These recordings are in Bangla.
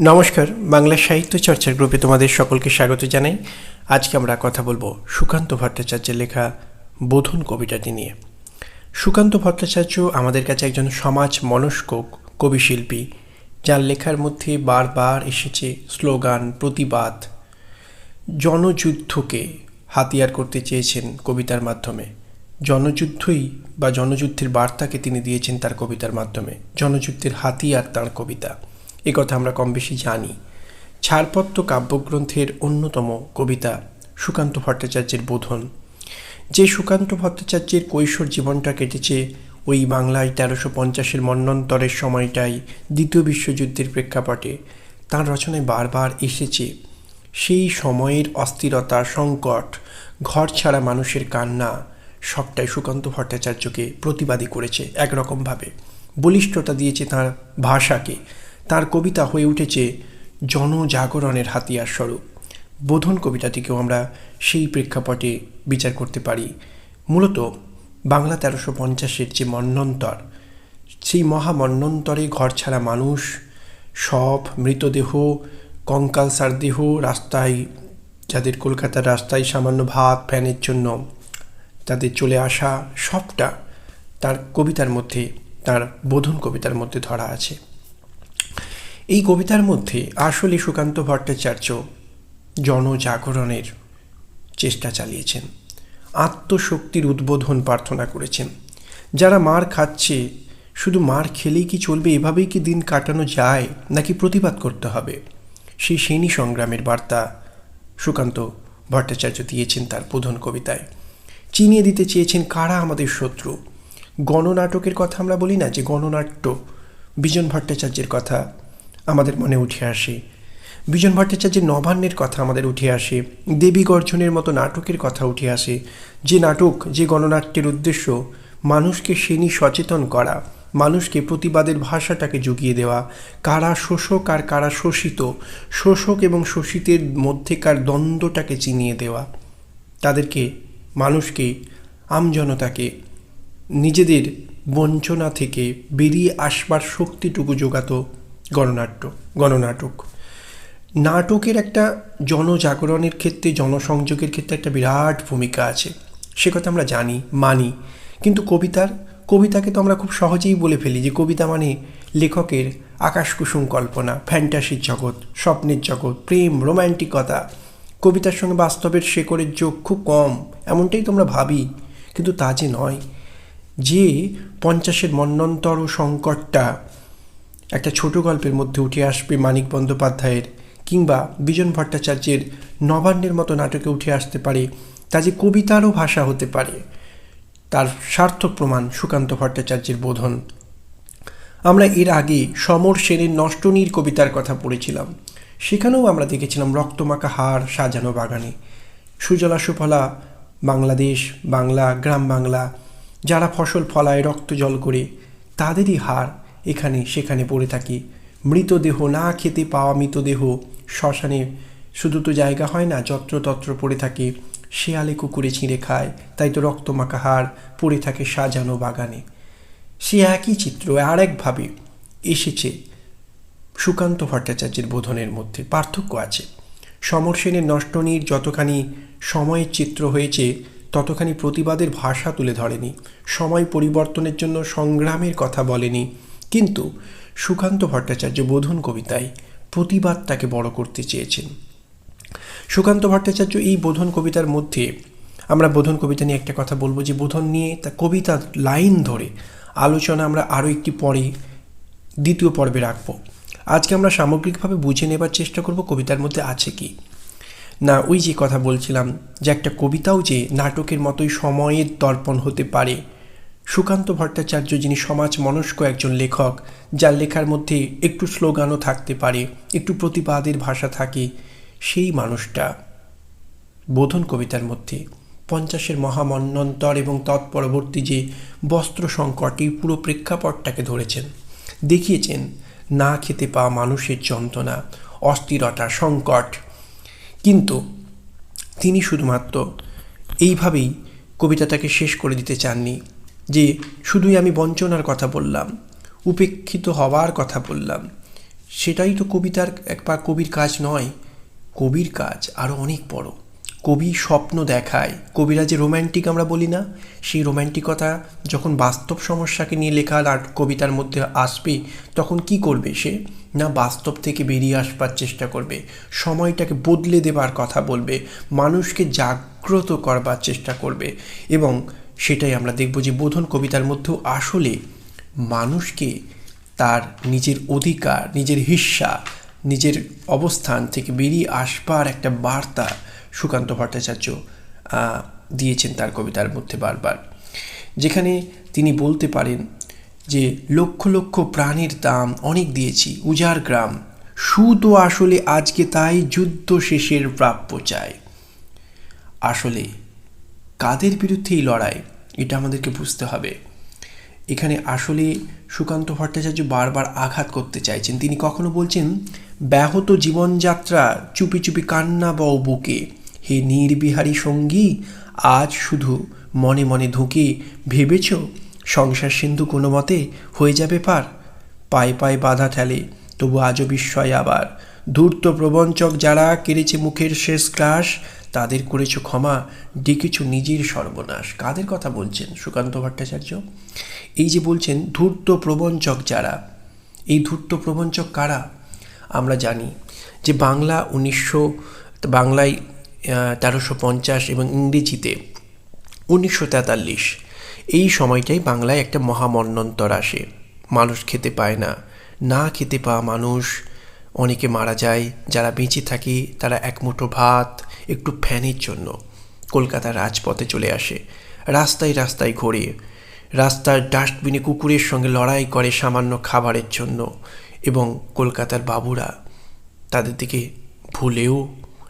নমস্কার, বাংলা সাহিত্য চর্চার গ্রুপে তোমাদের সকলকে স্বাগত জানাই। আজকে আমরা কথা বলব সুকান্ত ভট্টাচার্যের লেখা বোধন কবিতাটি নিয়ে। সুকান্ত ভট্টাচার্য আমাদের কাছে একজন সমাজ মনস্ক কবিশিল্পী যার লেখার মধ্যে বারবার এসেছে স্লোগান, প্রতিবাদ। জনযুদ্ধকে হাতিয়ার করতে চেয়েছেন কবিতার মাধ্যমে। জনযুদ্ধই বা জনযুদ্ধের বার্তাকে তিনি দিয়েছেন তার কবিতার মাধ্যমে। জনযুদ্ধের হাতিয়ার তার কবিতা। এ কথা আমরা কম বেশি জানি। ছাড়পত্র কাব্যগ্রন্থের অন্যতম কবিতা সুকান্ত ভট্টাচার্যের বোধন। যে সুকান্ত ভট্টাচার্যের কৈশোর জীবনটা কেটেছে ওই বাংলায় তেরোশো পঞ্চাশের মন্বন্তরের সময়টাই দ্বিতীয় বিশ্বযুদ্ধের প্রেক্ষাপটে, তাঁর রচনায় বারবার এসেছে। সেই সময়ের অস্থিরতা সংকট, ঘর ছাড়া মানুষের কান্না, সবটাই সুকান্ত ভট্টাচার্যকে প্রতিবাদী করেছে একরকমভাবে। বলিষ্ঠতা দিয়েছে তার ভাষাকে। তার কবিতা হয়ে উঠেছে জনজাগরণের হাতিয়ার স্বরূপ। বোধন কবিতাটিকেও আমরা সেই প্রেক্ষাপটে বিচার করতে পারি। মূলত বাংলা তেরোশো পঞ্চাশের যে মন্বন্তর সেই মহামন্বন্তরে ঘর ছাড়া মানুষ, সব মৃতদেহ, কঙ্কাল দেহ রাস্তায়, যাদের কলকাতার রাস্তায় সামান্য ভাত, ফ্যানের জন্য তাদের চলে আসা, সবটা তার কবিতার মধ্যে, তার বোধন কবিতার মধ্যে ধরা আছে। এই কবিতার মধ্যে আসলে সুকান্ত ভট্টাচার্য জনজাগরণের চেষ্টা চালিয়েছেন। আত্মশক্তির উদ্বোধন প্রার্থনা করেছেন। যারা মার খাচ্ছে, শুধু মার খেলেই কি চলবে? এভাবেই কি দিন কাটানো যায় নাকি প্রতিবাদ করতে হবে? সেই শ্রেণি সংগ্রামের বার্তা সুকান্ত ভট্টাচার্য দিয়েছেন তার প্রধান কবিতায়। চিনিয়ে দিতে চেয়েছেন কারা আমাদের শত্রু? গণনাটকের কথা আমরা বলি না যে গণনাট্য। বিজন ভট্টাচার্যের কথা আমাদের মনে উঠে আসে। বিজন ভট্টাচার্যের নবান্নের কথা আমাদের উঠে আসে। দেবী গর্জনের মতো নাটকের কথা উঠে আসে। যে নাটক, যে গণনাট্যের উদ্দেশ্য, মানুষকে শ্রেণি সচেতন করা, মানুষকে প্রতিবাদের ভাষাটাকে জুগিয়ে দেওয়া, কারা শোষক আর কারা শোষিত, শোষক এবং শোষিতের মধ্যেকার দ্বন্দ্বটাকে চিনিয়ে দেওয়া। তাদেরকে, মানুষকে আমজনতাকে নিজেদের বঞ্চনা থেকে বেরিয়ে আসবার শক্তিটুকু যোগাতো গণনাট্য, গণনাটক। নাটকের একটা জনজাগরণের ক্ষেত্রে, জনসংযোগের ক্ষেত্রে একটা বিরাট ভূমিকা আছে। সে কথা আমরা জানি, মানি। কিন্তু কবিতার, কবিতাকে তো আমরা খুব সহজেই বলে ফেলি যে কবিতা মানে লেখকের আকাশকুসুম কল্পনা, ফ্যান্টাসির জগৎ, স্বপ্নের জগৎ, প্রেম, রোম্যান্টিকতা। কবিতার সঙ্গে বাস্তবের শেকড়ের যোগ খুব কম, এমনটাই তোমরা ভাবি, কিন্তু তা যে নয়। যে পঞ্চাশের মন্নন্তর সংকটটা একটা ছোট গল্পের মধ্যে উঠে আসবে মানিক বন্দ্যোপাধ্যায়ের কিংবা বিজন ভট্টাচার্যের নবান্নের মতো নাটকে উঠে আসতে পারে তা যে কবিতারও ভাষা হতে পারে। তার সার্থক প্রমাণ সুকান্ত ভট্টাচার্যের বোধন। আমরা এর আগে সমর সেনের নষ্টনীর কবিতার কথা পড়েছিলাম। সেখানেও আমরা দেখেছিলাম রক্তমাখা হার সাজানো বাগানে। সুজলা সুফলা, বাংলাদেশ, বাংলা, গ্রাম বাংলা, যারা ফসল ফলায় রক্ত জল করে, তাদেরই হার এখানে সেখানে পড়ে থাকি। মৃতদেহ না খেতে পাওয়া মৃতদেহ শ্মশানে শুধু তো জায়গা হয় না যত্রতত্র পড়ে থাকে, শেয়ালে কুকুরে ছিঁড়ে খায়, তাই তো রক্তমাখা হাড় পড়ে থাকে সাজানো বাগানে। সে একই চিত্র আর একভাবে এসেছে সুকান্ত ভট্টাচার্যের বোধনের মধ্যে, পার্থক্য আছে। সমর সেনের নষ্টনীর যতখানি সময়ের চিত্র হয়েছে, ততখানি প্রতিবাদের ভাষা তুলে ধরেনি, সময় পরিবর্তনের জন্য সংগ্রামের কথা বলেনি কিন্তু সুকান্ত ভট্টাচার্য বোধন কবিতায় প্রতিবাদ তাকে বড় করতে চেয়েছেন। সুকান্ত ভট্টাচার্য এই বোধন কবিতার মধ্যে আমরা বোধন কবিতা নিয়ে একটা কথা বলব যে বোধন নিয়ে তা কবিতার লাইন ধরে আলোচনা আমরা আরও একটি পরে, দ্বিতীয় পর্বে রাখব। আজকে আমরা সামগ্রিকভাবে বুঝে নেবার চেষ্টা করব কবিতার মধ্যে আছে কি। না, ওই যে কথা বলছিলাম যে একটা কবিতাও যে নাটকের মতোই সময়ের দর্পণ হতে পারে সুকান্ত ভট্টাচার্য যিনি সমাজ মনস্ক একজন লেখক, যার লেখার মধ্যে একটু স্লোগানও থাকতে পারে, একটু প্রতিবাদের ভাষা থাকে, সেই মানুষটা। বোধন কবিতার মধ্যে, পঞ্চাশের মহামন্নন্তর এবং তৎপরবর্তী যে বস্ত্র সংকট, এই পুরো প্রেক্ষাপটটাকে ধরেছেন। দেখিয়েছেন, না খেতে পাওয়া মানুষের যন্ত্রণা, অস্থিরতা, সংকট। কিন্তু তিনি শুধুমাত্র এইভাবেই কবিতাটাকে শেষ করে দিতে চাননি। যে শুধুই আমি বঞ্চনার কথা বললাম, উপেক্ষিত হওয়ার কথা বললাম, সেটাই তো কবিতার এক বা কবির কাজ নয়। কবির কাজ আরও অনেক বড়। কবি স্বপ্ন দেখায়। কবিরা যে রোম্যান্টিক আমরা বলি না, সেই রোম্যান্টিকতা যখন বাস্তব সমস্যাকে নিয়ে লেখা আর কবিতার মধ্যে আসবে, তখন কি করবে সে? না বাস্তব থেকে বেরিয়ে আসবার চেষ্টা করবে। সময়টাকে বদলে দেবার কথা বলবে। মানুষকে জাগ্রত করবার চেষ্টা করবে। এবং সেটাই আমরা দেখব যে বোধন কবিতার মধ্যেও আসলে মানুষকে তার নিজের অধিকার, নিজের হিস্সা, নিজের অবস্থান থেকে বেরিয়ে আসবার একটা বার্তা সুকান্ত ভট্টাচার্য দিয়েছেন তার কবিতার মধ্যে বারবার। যেখানে তিনি বলতে পারেন যে, লক্ষ লক্ষ প্রাণীর দাম অনেক দিয়েছি উজার গ্রাম। সুতো আসলে আজকে তাই যুদ্ধ শেষের প্রাপ্য চায় আসলে কাদের বিরুদ্ধে এই লড়াই? এটা আমাদেরকে বুঝতে হবে। এখানে আসলে সুকান্ত ভট্টাচার্য বারবার আঘাত করতে চাইছেন। তিনি কখনো বলছেন, ব্যাহত জীবনযাত্রা, চুপি চুপি কান্না বও বুকে। হে নির্বিহারী সঙ্গী, আজ শুধু মনে মনে ধুকে। ভেবেছ, সংসার সিন্ধু কোনো মতে হয়ে যাবে পার? পায়ে পায়ে বাধা ঠেলে, তবু আজও বিস্ময় আবার। ধূর্ত প্রবঞ্চক যারা কেড়েছে মুখের শেষ গ্রাস তাদের করেছ ক্ষমা, ডেকেছ নিজের সর্বনাশ। কাদের কথা বলছেন সুকান্ত ভট্টাচার্য? এই যে বলছেন ধূর্ত প্রবঞ্চক যারা, এই ধূর্ত প্রবঞ্চক কারা? আমরা জানি যে বাংলা উনিশশো, বাংলায় তেরোশো পঞ্চাশ এবং ইংরেজিতে উনিশশো তেতাল্লিশ। এই সময়টাই বাংলায় একটা মহামন্নন্তর আসে। মানুষ খেতে পায় না। না খেতে পাওয়া মানুষ অনেকে মারা যায়, যারা বেঁচে থাকে, তারা এক মুঠো ভাত, একটু ফ্যানের জন্য কলকাতার রাজপথে চলে আসে। রাস্তায় রাস্তায় ঘোরে। রাস্তার ডাস্টবিনে কুকুরের সঙ্গে লড়াই করে সামান্য খাবারের জন্য এবং কলকাতার বাবুরা তাদের দিকে ভুলেও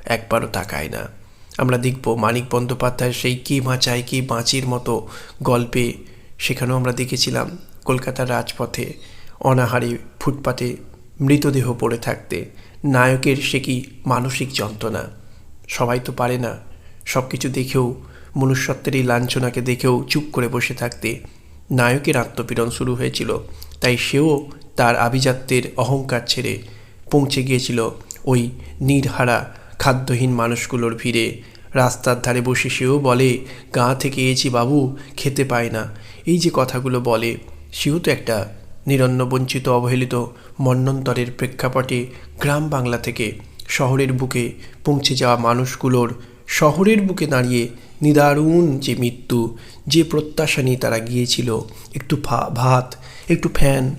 একবারও তাকায় না। আমরা দেখব মানিক বন্দ্যোপাধ্যায়ের সেই কে বাঁচায়, কে বাঁচির মতো গল্পে। সেখানেও আমরা দেখেছিলাম কলকাতার রাজপথে অনাহারে ফুটপাতে মৃতদেহ পড়ে থাকতে। নায়কের সে কি মানসিক যন্ত্রণা? সবাই তো পারে না। সব কিছু দেখেও, মনুষ্যত্বের এই লাঞ্ছনাকে দেখেও চুপ করে বসে থাকতে নায়কের আত্মপীড়ন শুরু হয়েছিল। তাই সেও তার আভিজাত্যের অহংকার ছেড়ে পৌঁছে গিয়েছিল ওই নির্হারা, খাদ্যহীন মানুষগুলোর ভিড়ে। রাস্তার ধারে বসে সেও বলে, গা থেকে এসি বাবু, খেতে পায় না। এই যে কথাগুলো বলে, সেও তো একটা নিরন্ন বঞ্চিত অবহেলিত মন্নন্তরের প্রেক্ষাপটে গ্রাম বাংলা থেকে শহরের বুকে পৌঁছে যাওয়া মানুষগুলোর শহরের বুকে দাঁড়িয়ে নিদারুণ যে মৃত্যু, যে প্রত্যাশা নিয়ে তারা গিয়েছিল, একটু ভাত, একটু ফ্যান,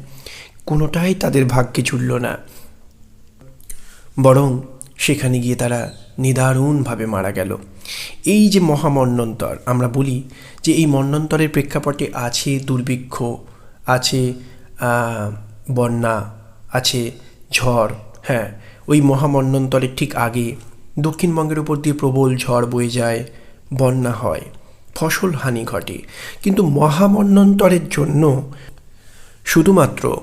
কোনোটাই তাদের ভাগ্যে জুড়ল না। বরং সেখানে গিয়ে তারা নিদারুণভাবে মারা গেল। এই যে মহামন্নন্তর, আমরা বলি যে এই মন্নন্তরের প্রেক্ষাপটে আছে দুর্ভিক্ষ, আছে বন্যা আছে, ঝড় হ্যাঁ ওই মহামন্নন্তরের ঠিক আগে দক্ষিণবঙ্গের উপর দিয়ে প্রবল ঝড় বয়ে যায়, বন্যা হয়, ফসল হানি ঘটে। কিন্তু মহামন্নন্তরের জন্য শুধুমাত্র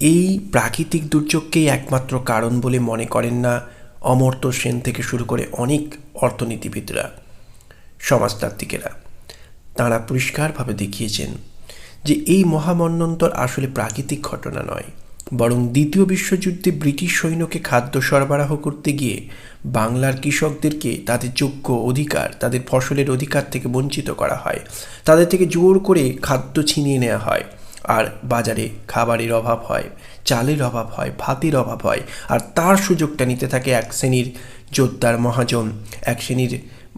এই প্রাকৃতিক দুর্যোগকেই একমাত্র কারণ বলে মনে করেন না অমর্ত্য সেন থেকে শুরু করে অনেক অর্থনীতিবিদরা, সমাজতাত্ত্বিকেরা। তাঁরা পরিষ্কারভাবে দেখিয়েছেন যে এই মহামন্নন্তর আসলে প্রাকৃতিক ঘটনা নয়, বরং দ্বিতীয় বিশ্বযুদ্ধে ব্রিটিশ সৈন্যকে খাদ্য সরবরাহ করতে গিয়ে বাংলার কৃষকদেরকে তাদের যোগ্য অধিকার, তাদের ফসলের অধিকার থেকে বঞ্চিত করা হয়। তাদের থেকে জোর করে খাদ্য ছিনিয়ে নেওয়া হয়। আর বাজারে খাবারের অভাব হয়, চালের অভাব হয়, ভাতের অভাব হয়, আর তার সুযোগটা নিতে থাকে এক শ্রেণির যোদ্ধার মহাজন, এক শ্রেণির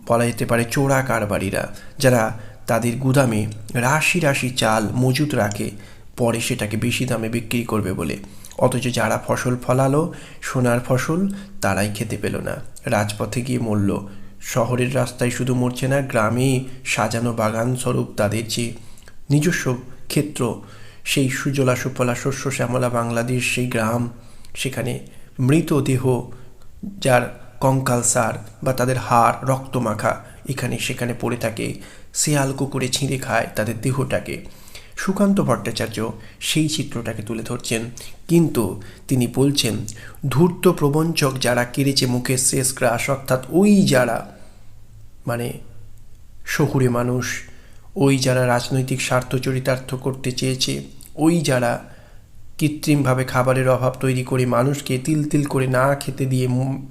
বলা যেতে পারে চোরা কারবারিরা, যারা তাদের গুদামে রাশি রাশি চাল মজুত রাখে, পরে সেটাকে বেশি দামে বিক্রি করবে বলে। অথচ যারা ফসল ফলালো, সোনার ফসল, তারাই খেতে পেল না। রাজপথে গিয়ে মরল। শহরের রাস্তায় শুধু মরছে না, গ্রামে সাজানো বাগান স্বরূপ তাদের যে নিজস্ব ক্ষেত্র, সেই সুজলা সুফলা শস্য শ্যামলা বাংলাদেশ, সেই গ্রাম, সেখানে মৃতদেহ, যার কঙ্কাল সার বা তাদের হাড় রক্তমাখা এখানে সেখানে পড়ে থাকে, শেয়াল কুকুরে ছিঁড়ে খায় তাদের দেহটাকে। সুকান্ত ভট্টাচার্য সেই চিত্রটাকে তুলে ধরছেন। কিন্তু তিনি বলছেন, ধূর্ত প্রবঞ্চক যারা কেড়েছে মুখের শেষ গ্রাস, অর্থাৎ ওই যারা মানে শহুরে মানুষ, ওই যারা রাজনৈতিক স্বার্থ চরিতার্থ করতে চেয়েছে, ওই যারা কৃত্রিমভাবে খাবারের অভাব তৈরি করে মানুষকে তিল তিল করে না খেতে দিয়ে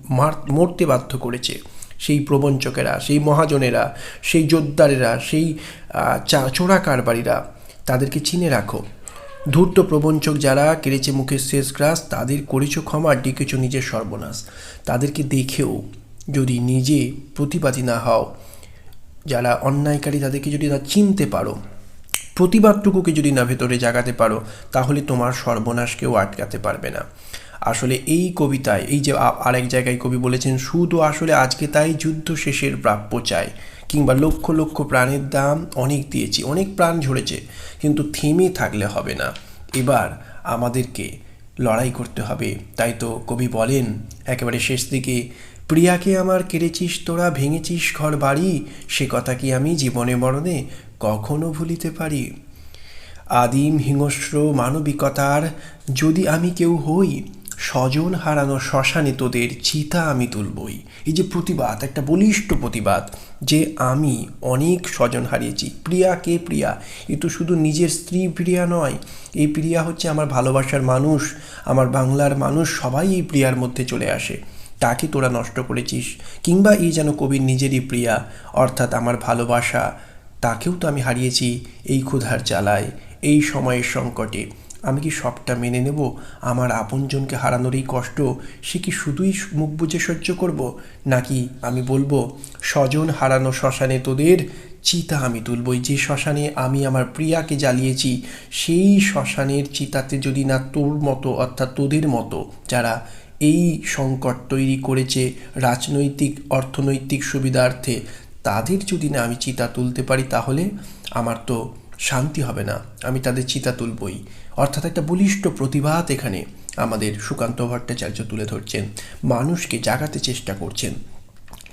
মার- মরতে বাধ্য করেছে সেই প্রবঞ্চকেরা, সেই মহাজনেরা, সেই জোরদারেরা সেই চা, চোরা কারবারিরা তাদেরকে চিনে রাখো। ধূর্ত প্রবঞ্চক যারা কেড়েছে মুখের শেষ গ্রাস, তাদের করেছ ক্ষমা, ডেকেছ নিজের সর্বনাশ। তাদেরকে দেখেও যদি নিজে প্রতিবাদী না হও, যারা অন্যায়কারী, তাদেরকে যদি না চিনতে পারো, প্রতিবাদটুকুকে যদি না ভেতরে জাগাতে পারো, তাহলে তোমার সর্বনাশকেও আটকাতে পারবে না। আসলে এই কবিতায়, এই যে আরেক জায়গায় কবি বলেছেন সুদ আসলে আজকে তাই যুদ্ধ শেষের প্রাপ্য চায় কিংবা লক্ষ লক্ষ প্রাণের দাম অনেক দিয়েছি, অনেক প্রাণ ঝরেছে, কিন্তু থেমে থাকলে হবে না। এবার আমাদেরকে লড়াই করতে হবে। তাই তো কবি বলেন, একেবারে শেষ দিকে, প্রিয়াকে আমার কেড়েছিস, তোরা ভেঙেছিস ঘর বাড়ি, সে কথা কি আমি জীবনে মরণে কখনো ভুলিতে পারি? আদিম হিংস্র মানবিকতার যদি আমি কেউ হই স্বজন হারানো শ্মশানে তোদের চিতা আমি তুলবই। এই যে প্রতিবাদ, একটা বলিষ্ঠ প্রতিবাদ যে আমি অনেক স্বজন হারিয়েছি। প্রিয়া কে প্রিয়া? এ তো শুধু নিজের স্ত্রী প্রিয়া নয়, এই প্রিয়া হচ্ছে আমার ভালোবাসার মানুষ, আমার বাংলার মানুষ, সবাই এই প্রিয়ার মধ্যে চলে আসে। তাকে তোরা নষ্ট করেছিস, কিংবা এই যেন কবির নিজেরই প্রিয়া, অর্থাৎ আমার ভালোবাসা, তাকেও তো আমি হারিয়েছি এই ক্ষুধার জ্বালায়, এই সময়ের সংকটে। আমি কি সবটা মেনে নেব? আমার আপনজনকে হারানোর এই কষ্ট, সে কি শুধুই মুখ বুঝে সহ্য করব? নাকি আমি বলব, স্বজন হারানো শ্মশানে তোদের চিতা আমি তুলবই, যে শ্মশানে আমি আমার প্রিয়াকে জ্বালিয়েছি, সেই শ্মশানের চিতাতে যদি না তোর মতো, অর্থাৎ তোদের মতো, যারা এই সংকট তৈরি করেছে রাজনৈতিক, অর্থনৈতিক সুবিধার্থে, তাদের যদি না আমি চিতা তুলতে পারি তাহলে আমার তো শান্তি হবে না, আমি তাদের চিতা তুলবই। অর্থাৎ একটা বলিষ্ঠ প্রতিবাদ এখানে আমাদের সুকান্ত ভট্টাচার্য তুলে ধরছেন। মানুষকে জাগাতে চেষ্টা করছেন।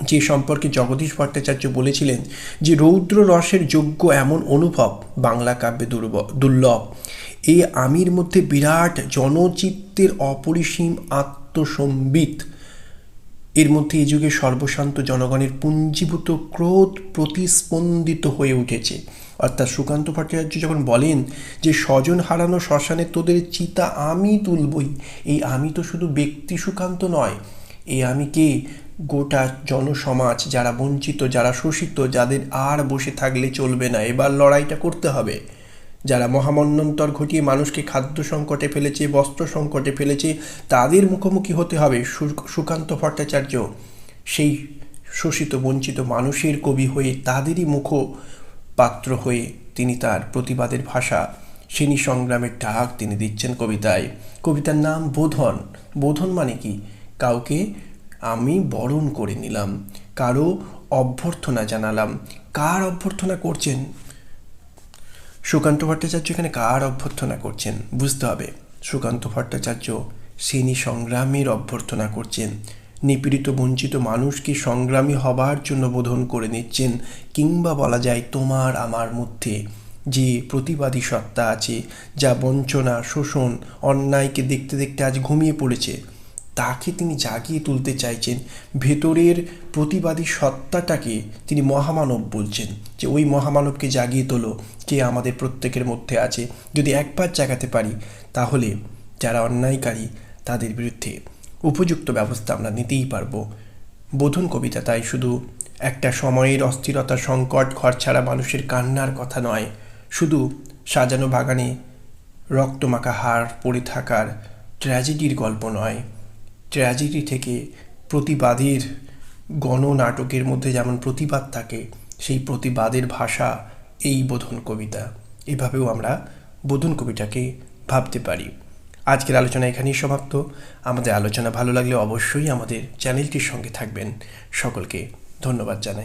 যে সম্পর্কে জগদীশ ভট্টাচার্য বলেছিলেন যে, রৌদ্র রসের যোগ্য এমন অনুভব বাংলা কাব্যে দুর্লভ। এই আমির মধ্যে বিরাট জনচিত্তের অপরিসীম আত্মসম্বিত। এর মধ্যে এই যুগে সর্বশান্ত জনগণের পুঞ্জীভূত ক্রোধ প্রতিস্পন্দিত হয়ে উঠেছে। অর্থাৎ সুকান্ত ভট্টাচার্য যখন বলেন যে স্বজন হারানো শ্মশানে তোদের চিতা আমি তুলবই, এই আমি তো শুধু ব্যক্তি সুকান্ত নয় এই আমি কে? গোটা জনসমাজ যারা বঞ্চিত, যারা শোষিত, যাদের আর বসে থাকলে চলবে না, এবার লড়াইটা করতে হবে। যারা মহামন্বন্তর ঘটিয়ে মানুষকে খাদ্য সংকটে ফেলেছে, বস্ত্র সংকটে ফেলেছে, তাদের মুখোমুখি হতে হবে সুকান্ত ভট্টাচার্য। সেই শোষিত, বঞ্চিত মানুষের কবি হয়ে তাদেরই মুখ পাত্র হয়ে তিনি তার প্রতিবাদের ভাষা সেনী সংগ্রামের ডাক তিনি দিচ্ছেন কবিতায়। কবিতার নাম বোধন। বোধন মানে কি? কাউকে আমি বরণ করে নিলাম, কারও অভ্যর্থনা জানালাম। কার অভ্যর্থনা করছেন? সুকান্ত ভট্টাচার্য এখানে কার অভ্যর্থনা করছেন? বুঝতে হবে। সুকান্ত ভট্টাচার্য সেনী সংগ্রামের অভ্যর্থনা করছেন। নিপীড়িত, বঞ্চিত মানুষকে সংগ্রামী হবার জন্য বোধন করে নিচ্ছেন কিংবা বলা যায় তোমার আমার মধ্যে। যে প্রতিবাদী সত্তা আছে, যা বঞ্চনা, শোষণ, অন্যায়কে দেখতে দেখতে আজ ঘুমিয়ে পড়েছে, তাকে তিনি জাগিয়ে তুলতে চাইছেন। ভেতরের প্রতিবাদী সত্তাটাকে তিনি মহামানব বলছেন যে ওই মহামানবকে জাগিয়ে তোলো, কে আমাদের প্রত্যেকের মধ্যে আছে। যদি একবার জাগাতে পারি, তাহলে যারা অন্যায়কারী, তাদের বিরুদ্ধে উপযুক্ত ব্যবস্থা আমরা নিতেই পারব। বোধন কবিতা তাই শুধু একটা সময়ের অস্থিরতা সংকট, ঘর ছাড়া মানুষের কান্নার কথা নয়, শুধু সাজানো বাগানে রক্তমাখা হার পড়ে থাকার ট্র্যাজেডির গল্প নয়। ট্র্যাজেডি থেকে প্রতিবাদের গণনাটকের মধ্যে যেমন প্রতিবাদ থাকে, সেই প্রতিবাদের ভাষা এই বোধন কবিতা। এভাবেও আমরা বোধন কবিতাকে ভাবতে পারি। আজকের আলোচনা এখানেই সমাপ্ত। আমাদের আলোচনা ভালো লাগলে অবশ্যই আমাদের চ্যানেলটির সঙ্গে থাকবেন। সকলকে ধন্যবাদ জানাই।